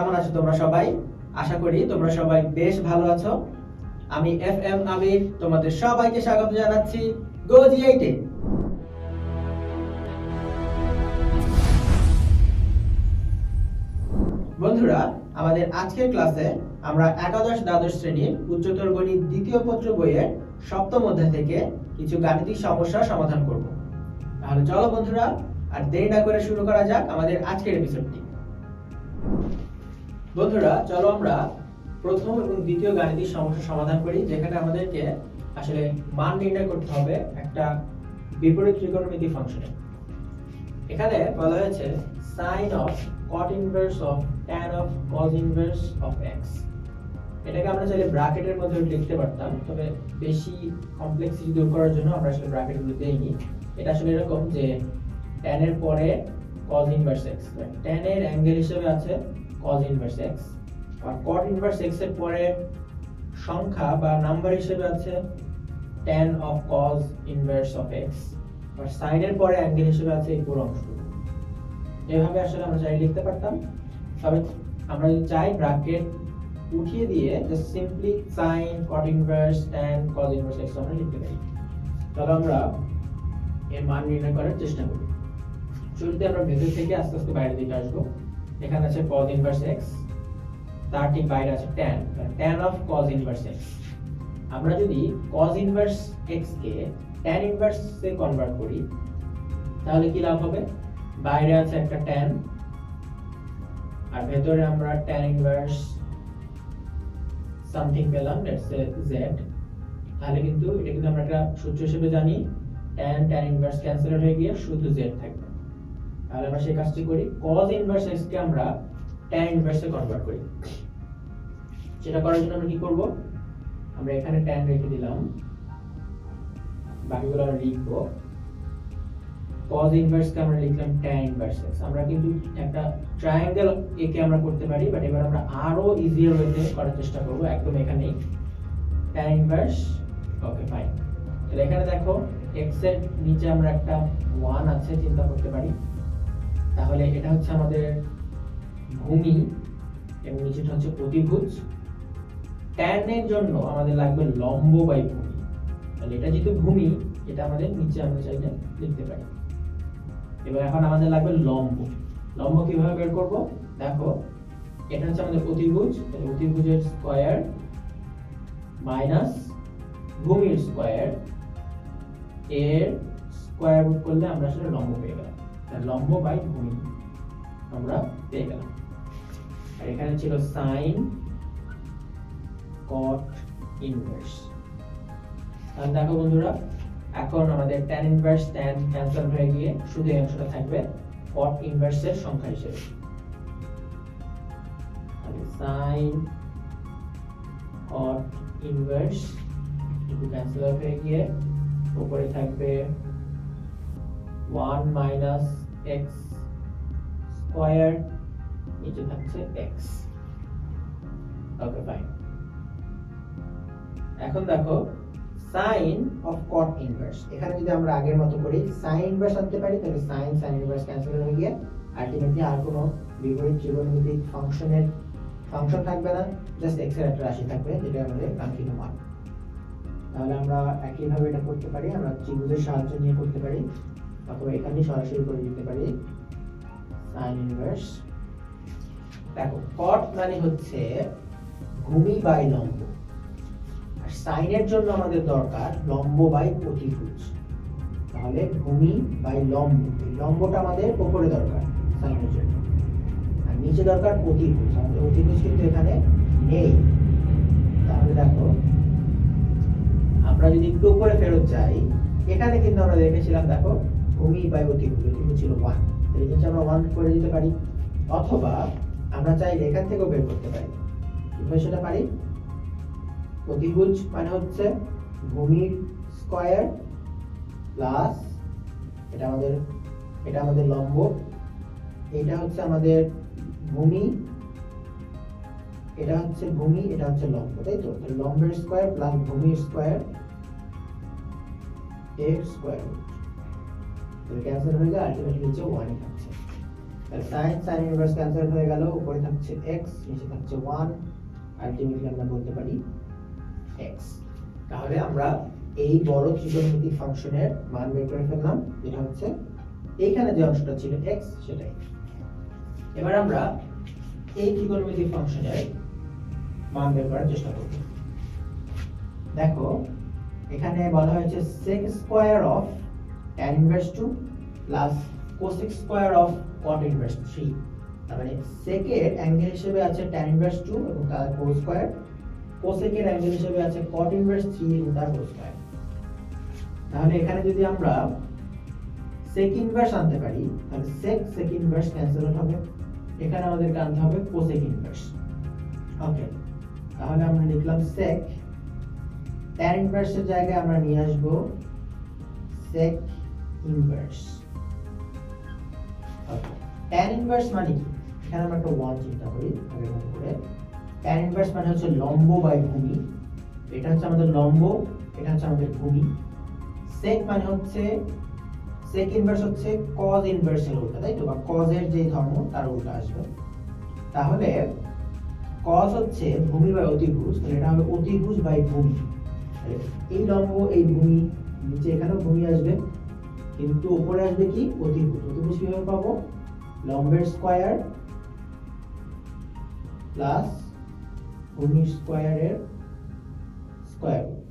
কেমন আছো তোমরা সবাই? আশা করি তোমরা সবাই বেশ ভালো আছো। আমি এফ এম আমির, তোমাদের সবাইকে স্বাগত জানাচ্ছি এইটে বন্ধুরা, আমাদের আজকের ক্লাসে আমরা একাদশ দ্বাদশ শ্রেণির উচ্চতর গণিত দ্বিতীয় পত্র বইয়ের সপ্তম অধ্যায় থেকে কিছু গাণিতিক সমস্যা সমাধান করব। তাহলে চলো বন্ধুরা, আর দেরি না করে শুরু করা যাক আমাদের আজকের এপিসোডটি বন্ধুরা, চলো আমরা প্রথম এবং দ্বিতীয় গাণিতিক সমস্যা সমাধান করি, যেখানে আমাদেরকে আসলে মান নির্ণয় করতে হবে একটা বিপরীত ত্রিকোণমিতি ফাংশনে এখানে বলা হয়েছে sin of cot inverse of tan of cos inverse of x এটাকে আমরা চাইলে ব্র্যাকেটের মধ্যে লিখতে পারতাম, তবে বেশি কমপ্লেক্সিটি দূর করার জন্য আমরা আসলে ব্র্যাকেটগুলো দেইনি। এটা আসলে এরকম যে tan এর পরে cos inverse x tan এর অ্যাঙ্গেল হিসেবে আছে cos inverse x আর cot inverse x এর পরে সংখ্যা বা নাম্বার হিসেবে আছে tan of cos inverse of x R sin এর পরে অ্যাঙ্গেল হিসেবে আছে এই পুরো অংশটুকু। এভাবে আসলে আমরা চাই লিখতে পারতাম। তবে আমরা যদি চাই ব্র্যাকেট উঠিয়ে দিয়ে just simply sin cot inverse tan cos inverse x আমরা লিখতে পারি। তাহলে আমরা এর মান নির্ণয় করার চেষ্টা করি। শুরুতে আমরা ভেতর থেকে আস্তে আস্তে বাইরের দিকে আসব। এখানে আছে cos inverse x তার ঠিক বাইরে আছে tan tan of cos inverse x আমরা যদি cos inverse x কে tan inverse এ কনভার্ট করি, তাহলে কি লাভ হবে? বাইরে আছে একটা tan, আর ভেতরে আমরা tan inverse সামথিং পেলাম লেটস সে z তাহলে কিন্তু এটা কিন্তু আমরা একটা সূত্র হিসেবে জানি, tan tan ইনভার্স ক্যান্সেল হয়ে গিয়ে শুধু z থাকবে। তাহলে আমরা সেই কাজটি করি। cos ইনভার্স x কে আমরা tan ইনভার্সে কনভার্ট করি। সেটা করার জন্য আমরা কি করব? আমরা এখানে tan রেখে দিলাম। বাকিগুলো আমরা লিখব। cos ইনভার্স কে আমরা লিখলাম tan ইনভার্স x আমরা কিন্তু একটা ট্রায়াঙ্গেল একে আমরা করতে পারি বাট এবার আমরা আরও ইজিয়ার ওয়েতে করার চেষ্টা করব। একদম এখানেই। tan ইনভার্স ওকে ফাইন তাহলে এখানে দেখো, x এর নিচে আমরা একটা 1 আছে, চিন্তা করতে পারি। তাহলে এটা হচ্ছে আমাদের ভূমি এবং নিচেটা হচ্ছে প্রতিভুজ। tan এর জন্য আমাদের লাগবে লম্ব বাই ভূমি। তাহলে এটা যেহেতু ভূমি, এটা আমাদের নিচে আমরা চাইলে লিখতে পারি। এবার এখন আমাদের লাগবে লম্ব। লম্ব কীভাবে বের করব? দেখো, এটা হচ্ছে আমাদের অতিভুজ তাহলে অতিভুজের স্কয়ার মাইনাস ভূমির স্কয়ার এর স্কয়ার রুট করলে আমরা আসলে লম্ব পেয়ে গেলাম। লম্ব বাই ভূমি আমরা পেয়ে গেলাম। আর এখানে ছিল সাইন কট ইনভার্স। তাহলে দেখো বন্ধুরা, এখন আমাদের tan ইনভার্স tan ক্যান্সেল হয়ে গিয়ে শুধু এই অংশটা থাকবে cot ইনভার্সের সংখ্যা হিসেবে। sin cot ইনভার্স ক্যান্সেল হয়ে গিয়ে উপরে থাকবে 1 মাইনাস x স্কয়ার নিচে থাকছে x. ওকে ফাইন এখন দেখো সাইন অফ কট ইনভার্স এখানে যদি আমরা আগের মতো করি সাইন ইনভার্স আনতে পারি, তাহলে সাইন সাইন ইনভার্স ক্যান্সেল হয়ে গিয়ে আলটিমেটলি আর কোনো বিপরীত ত্রিকোণমিতিক ফাংশনের ফাংশন থাকবে না জাস্ট এক্সের একটা রাশি থাকবে, যেটা আমাদের কাঙ্ক্ষিত মান। তাহলে আমরা একইভাবে এটা করতে পারি, আমরা ত্রিভুজের সাহায্য নিয়ে করতে পারি। অথবা এখানে সরাসরি করে দিতে পারি। সাইন ইনভার্স দেখো কট মানে হচ্ছে ভূমি বাই লম্ব। আর সাইনের জন্য আমাদের দরকার লম্ব বাই অতিভুজ তাহলে ভূমি বাই লম্ব। লম্বটা আমাদের উপরে দরকার সাইনের জন্য। আর নিচে দরকার অতিভুজ আমাদের অতিভুজ কিন্তু এখানে নেই। তাহলে দেখো, আমরা যদি একটু উপরে ফেরত যাই, এখানে কিন্তু আমরা দেখেছিলাম, দেখো ভূমি বাই অতিভুজ অতিভুজ ছিল ওয়ান তাহলে নিচে আমরা ওয়ান করে দিতে পারি, অথবা আমরা চাইলে এখান থেকেও বের করতে পারি। কীভাবে সেটা পারি। অতিভুজ মানে হচ্ছে ভূমির স্কয়ার প্লাস এটা আমাদের এটা আমাদের লম্ব। এটা হচ্ছে আমাদের ভূমি, এটা হচ্ছে ভূমি, এটা হচ্ছে লম্ব, তাই তো? লম্বের স্কয়ার প্লাস ভূমির স্কয়ার এর স্কয়ার ক্যান্সেল হয়ে যায় আলটিমেটলি নিচে ওয়ানই থাকছে। সাইন সাইন ইনভার্স ক্যান্সেল হয়ে গেল, উপরে থাকছে x, নিচে থাকছে 1 আলটিমেটলি আমরা বলতে পারি x তাহলে আমরা এই বড় ত্রিকোণমিতিক ফাংশনের মান বের করে ফেললাম, যেটা হচ্ছে এইখানে যে অংশটা ছিল x, সেটাই। এবার আমরা এই ত্রিকোণমিতিক ফাংশনের মান বের করার চেষ্টা করব। দেখো, এখানে বলা হয়েছে sec square of tan inverse 2 plus cosec square of cot inverse 3 তার মানে sec অ্যাঙ্গেল হিসেবে আছে tan ইনভার্স 2 এবং তার হোল স্কয়ার cosec অ্যাঙ্গেল হিসেবে আছে cot ইনভার্স 3 এবং তার হোল স্কয়ার তাহলে এখানে যদি আমরা sec ইনভার্স আনতে পারি, তাহলে sec sec ইনভার্স ক্যান্সেল হবে। এখানে আমাদেরকে আনতে হবে cosec ইনভার্স ওকে তাহলে আমরা লিখলাম sec tan ইনভার্সের জায়গায় আমরা নিয়ে আসব sec ইনভার্স tan ইনভার্স মানে কি? এখানে আমরা একটা 1 চিন্তা করি আগের মতো করে। Tan ইনভার্স মানে হচ্ছে লম্ব বাই ভূমি। এটা হচ্ছে আমাদের লম্ব, এটা হচ্ছে আমাদের ভূমি। Sec মানে হচ্ছে, sec ইনভার্স হচ্ছে cos ইনভার্সের উল্টা, তাই তো? বা cos এর যে ধর্ম, তার উল্টা আসবে। তাহলে cos হচ্ছে ভূমি বাই অতিভুজ, তাহলে এটা হবে অতিভুজ বাই ভূমি। এই লম্ব, এই ভূমি, নিচে এখানেও ভূমি আসবে। কিন্তু উপরে আসবে কি? অতিভুজ অতিভুজ কীভাবে পাবো। লম্বের স্কয়ার প্লাস ভূমির স্কয়ারের স্কয়ার রুট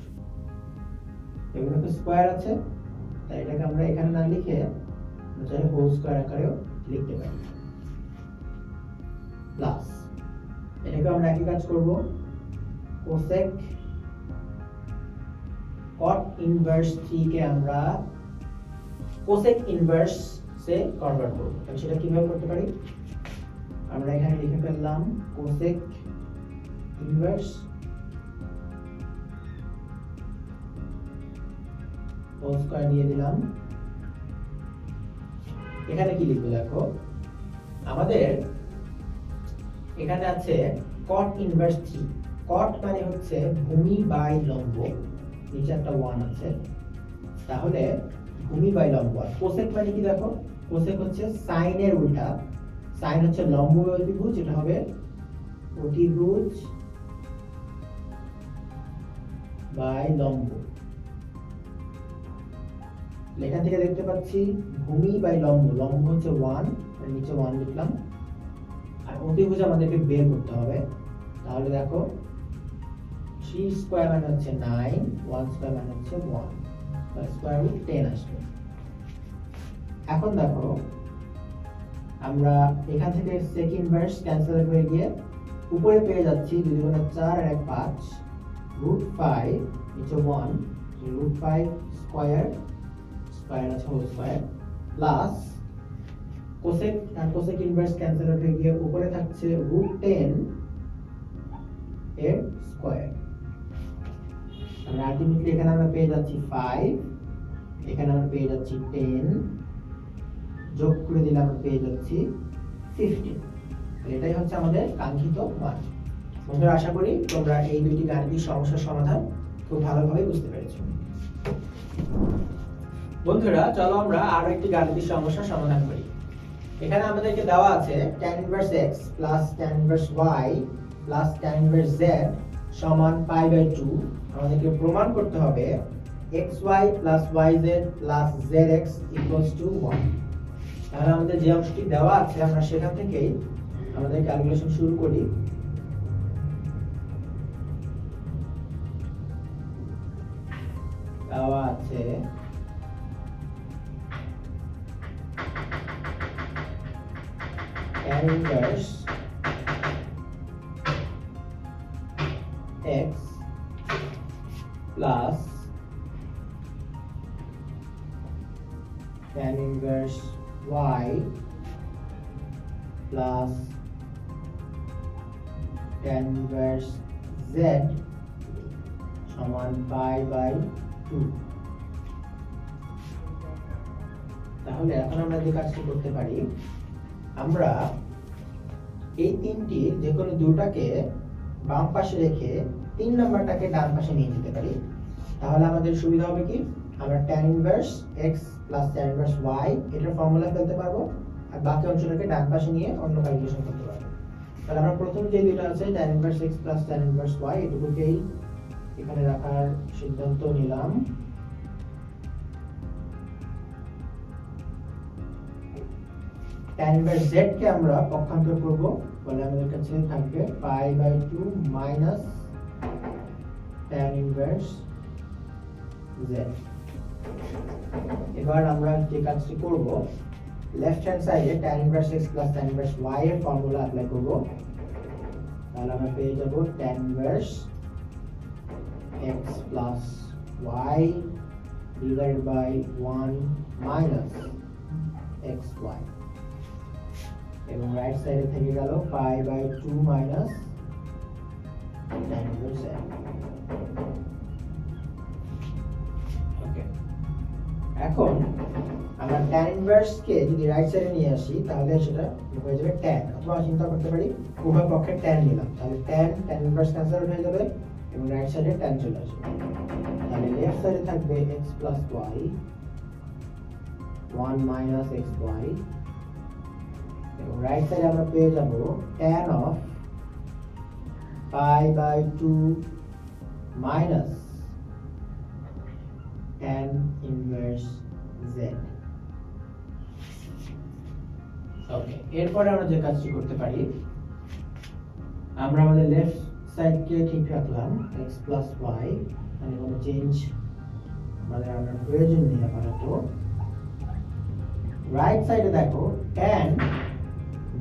এগুলো তো স্কয়ার আছে। তাই এটাকে আমরা এখানে না লিখে চাইলে হোল স্কয়ার আকারেও লিখতে পারি। প্লাস এটাকে আমরা একই কাজ করব। কোসেক cot ইনভার্স 3 কে আমরা কোসেক ইনভার্স সে কনভার্ট করব। তাহলে সেটা কীভাবে করতে পারি? আমরা এখানে লিখে ফেললাম কোসেক ইনভার্স হোল স্কয়ার দিয়ে দিলাম। এখানে কি লিখব দেখো? আমাদের এখানে আছে cot ইনভার্স 3 cot মানে হচ্ছে ভূমি বাই লম্ব, নিচে একটা 1 আছে। তাহলে ভূমি বাই লম্ব আর কোসেক মানে কি দেখো? কোসেক হচ্ছে সাইনের উল্টা। সাইন হচ্ছে লম্ব অতিভুজ এটা হবে অতিভুজ বাই লম্ব। লেখা থেকে দেখতে পাচ্ছি ভূমি বাই লম্ব। লম্ব হচ্ছে 1 আর নিচে 1 লিখলাম। আর অতিভুজ আমাদেরকে বের করতে হবে। তাহলে দেখো 3 স্কয়ার মানে হচ্ছে 9 1 স্কয়ার মানে হচ্ছে 1 তাহলে স্কয়ার রুট 10 আসবে এখন দেখো, আমরা এখান থেকে sec ইনভার্স ক্যান্সেল হয়ে গিয়ে উপরে পেয়ে যাচ্ছি দুই গুণে 4 আর 1 5 রুট 5 নিচে 1 রুট 5 স্কয়ার স্কয়ার আছে whole square plus cosec cosec inverse cancel হয়ে গিয়ে উপরে থাকছে রুট টেন এর স্কয়ার আমরা আলটিমেটলি এখানে আমরা পেয়ে যাচ্ছি ফাইভ এখানে আমরা পেয়ে যাচ্ছি টেন যোগ করে দিলে আমরা পেয়ে যাচ্ছি ফিফটিন এটাই হচ্ছে আমাদের কাঙ্ক্ষিত মান। বন্ধুরা, আশা করি তোমরা এই দুইটি গাণিতিক সমস্যার সমাধান খুব ভালোভাবে বুঝতে পেরেছ। বন্ধুরা, চলো আমরা আরও একটি গাণিতিক সমস্যার সমাধান করি। এখানে আমাদেরকে দেওয়া আছে tan inverse x plus tan inverse y plus tan inverse z সমান পাই বাই 2 আমাদেরকে প্রমাণ করতে হবে xy yz zx equals to 1 তাহলে আমাদের যে অংশটি দেওয়া আছে, আমরা সেখান থেকেই আমাদের ক্যালকুলেশন শুরু করি। দেওয়া আছে tan x plus tan inverse y plus tan inverse z সমান পাই বাই টু তাহলে এখন আমরা যে কাজটি করতে পারি, আমরা এই তিনটি যে কোনো দুটাকে বাম পাশে রেখে তিন নাম্বারটাকে ডান পাশে নিয়ে যেতে পারি। তাহলে আমাদের সুবিধা হবে কি? আমরা tan inverse x plus tan inverse y, এটার ফর্মুলা ফেলতে পারব। আর বাকি অংশটাকে ডান পাশে নিয়ে অন্য ক্যালকুলেশন করতে পারব। তাহলে আমরা প্রথম যে দুটো আছে, tan inverse x plus tan inverse y, এটুকুকেই এখানে রাখার সিদ্ধান্ত নিলাম। tan ইনভার্স z কে আমরা পক্ষান্তর করব। বলে আমাদের কাছে থাকবে pi by two minus tan inverse z এবার আমরা যে কাজটি করব লেফট হ্যান্ড সাইডে tan inverse x plus tan inverse y এর ফর্মুলা অ্যাপ্লাই করব। তাহলে আমরা পেয়ে যাব tan inverse x plus y divided by 1 minus xy এবং রাইট সাইডে থেকে গেল pi by two minus inverse x okay এখন আমরা tan ইনভার্স কে যদি রাইট সাইডে নিয়ে আসি, তাহলে সেটা হয়ে যাবে? tan. অথবা চিন্তা করতে পারি, উভয় পক্ষে tan নিলাম। তাহলে tan tan ইনভার্স ক্যান্সেল হয়ে যাবে এবং রাইট সাইডে tan চলে আসবে। তাহলে লেফট সাইডে থাকবে x plus y 1 minus xy এবং রাইট সাইডে আমরা পেয়ে যাব tan of pi by two minus tan inverse z. Okay এরপরে আমরা যে কাজটি করতে পারি, আমরা আমাদের লেফট সাইডকে ঠিক রাখলাম, x প্লাস y মানে কোনো চেঞ্জ আমাদের আমরা প্রয়োজন নেই আপাতত। রাইট সাইডে দেখো tan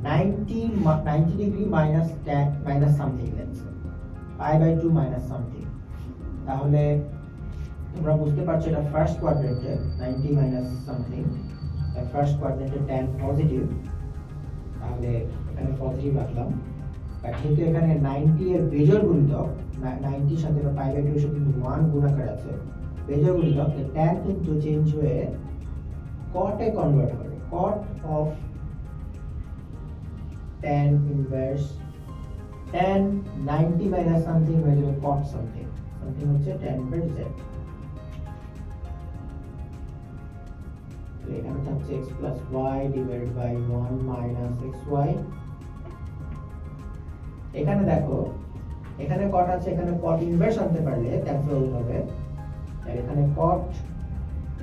90 মা- 90 degree minus tan minus something let's pi by 2 minus something তাহলে তোমরা বুঝতে পারছ এটা ফার্স্ট কোয়াড্রেন্টে 90 মাইনাস সামথিং ফার্স্ট কোয়াড্রেন্টে tan পজিটিভ তাহলে এখানে পজিটিভ রাখলাম। আর যেহেতু এখানে 90 এর বেজোড় গুণিতক 90 এর সাথে পাই বাই 2 এর সাথে কিন্তু 1 গুণাকার আছে। বেজোড় গুণিতক tan কিন্তু চেঞ্জ হয়ে এ কনভার্ট হবে। cot of tan inverse tan 90 minus something হয়ে যাবে cot সামথিং সামথিং হচ্ছে tan ইনভার্স z. তাহলে এখানে থাকছে x plus y divided by 1 minus xy. এখানে দেখো, এখানে cot আছে, এখানে cot ইনভার্স আনতে পারলে ক্যান্সেল হবে আর এখানে cot,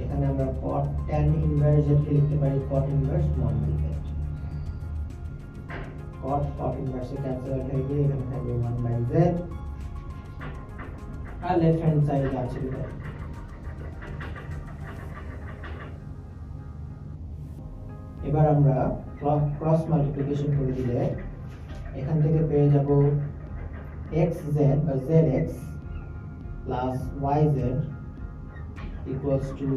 এখানে আমরা cot tan ইনভার্স লিখতে পারি, cot inverse 1 by z cot cot inverse cancel হয়ে গিয়ে এখানে থাকবে 1 বাই z আর লেফট হ্যান্ড সাইডে আছে বিদায় এবার আমরা ক্রস মাল্টিপ্লিকেশন করে দিলে এখান থেকে পেয়ে যাব xz বা zx plus yz equals to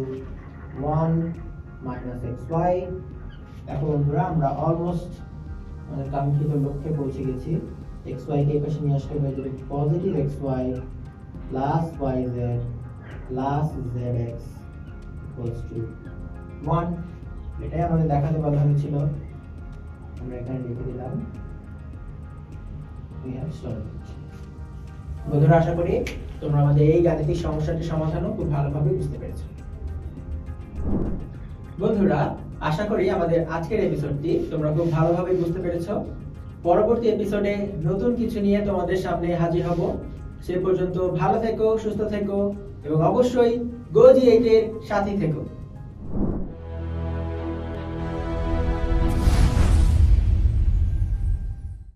1 minus xy এখন বন্ধুরা, আমরা অলমোস্ট আমাদের কাঙ্ক্ষিত লক্ষ্যে পৌঁছে গেছি। Xy কে এই পাশে নিয়ে আসলে হয়ে যাবে positive xy plus yz plus zx equals to 1 এটাই আমাদের দেখাতে বলা হয়েছিল। আমরা এখানে লিখে দিলাম। Have solved it. বন্ধুরা, আশা করি তোমরা আমাদের এই গাণিতিক সমস্যাটির সমাধানও খুব ভালোভাবে বুঝতে পেরেছ। বন্ধুরা আশা করি আমাদের আজকের এপিসোডটি তোমরা খুব ভালোভাবে বুঝতে পেরেছ। পরবর্তী এপিসোডে নতুন কিছু নিয়ে তোমাদের সামনে হাজির হব। সে পর্যন্ত ভালো থেকো, সুস্থ থেকো, এবং অবশ্যই গোজি এইটের সাথী থেকো।